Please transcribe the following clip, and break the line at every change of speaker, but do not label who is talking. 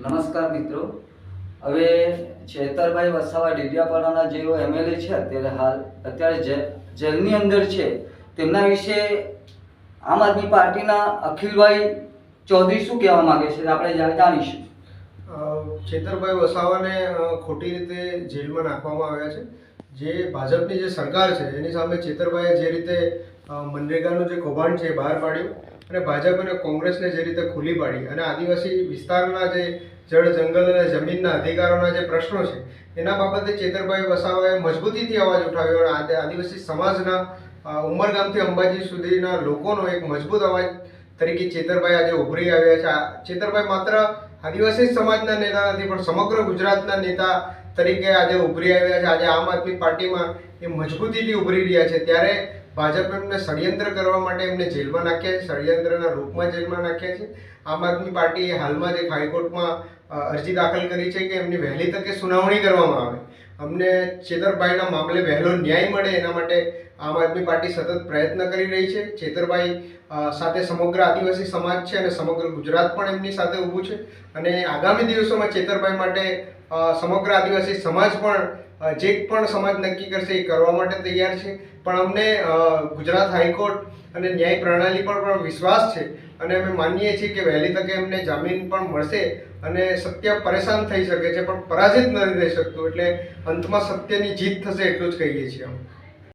નમસ્કાર મિત્રો. હવે છેતરભાઈ વસાવા ડેડિયાપાડાના જેઓ એમએલએ છે, અત્યારે હાલ, અત્યારે જે- જેલની અંદર છે, તેમના વિશે આમ આદમી પાર્ટીના અખિલભાઈ ચૌધરી શું કહેવા માંગે છે, આપણે જા- જાણીશું.
છેતરભાઈ વસાવાને ખોટી રીતે જેલમાં નાખવામાં આવ્યા છે. જે ભાજપની જે સરકાર છે, એની સામે છેતરભાઈએ જે રીતે મનરેગાનું જે કૌભાંડ છે એ બહાર પાડ્યું અને ભાજપ અને કોંગ્રેસને જે રીતે ખુલ્લી પાડી અને આદિવાસી વિસ્તારના જે જળ, જંગલ અને જમીનના અધિકારોના જે પ્રશ્નો છે, એના બાબતે ચેતરભાઈ વસાવાએ મજબૂતીથી અવાજ ઉઠાવ્યો અને આદિ- આદિવાસી સમાજના ઉમરગામથી અંબાજી સુધીના લોકોનો એક મજબૂત અવાજ તરીકે ચેતરભાઈ આજે ઉભરી આવ્યા છે. ચેતરભાઈ માત્ર આદિવાસી સમાજના નેતા નથી, પણ સમગ્ર ગુજરાતના નેતા તરીકે આજે ઉભરી આવ્યા છે. આજે આમ આદમી પાર્ટીમાં એ મજબૂતીથી ઉભરી રહ્યા છે. ત્યારે ભાજપ એમને ષડયંત્ર કરવા માટે એમને જેલમાં નાખ્યા છે. ષડયંત્રના રૂપમાં જેલમાં નાખ્યા છે. આમ આદમી પાર્ટીએ હાલમાં જ એક હાઈકોર્ટમાં અરજી દાખલ કરી છે કે એમની વહેલી તકે સુનાવણી કરવામાં આવે. અમને ચેતરભાઈના મામલે વહેલો ન્યાય મળે એના માટે આમ આદમી પાર્ટી સતત પ્રયત્ન કરી રહી છે. ચેતરભાઈ સાથે સમગ્ર આદિવાસી સમાજ છે અને સમગ્ર ગુજરાત પણ એમની સાથે ઊભું છે. અને આગામી દિવસોમાં ચેતરભાઈ માટે સમગ્ર આદિવાસી સમાજ પણ જે પણ સમાજ નક્કી કરશે એ કરવા માટે તૈયાર છે. પણ અમને ગુજરાત હાઈકોર્ટ અને ન્યાય પ્રણાલી પર પણ વિશ્વાસ છે અને અમે માનીએ છીએ કે વહેલી તકે એમને જામીન પણ મળશે અને સત્ય પરેશાન થઈ શકે છે, પણ પરાજિત નથી થઈ શકતું. એટલે અંતમાં સત્યની જીત થશે એટલું જ કહીએ છીએ અમે.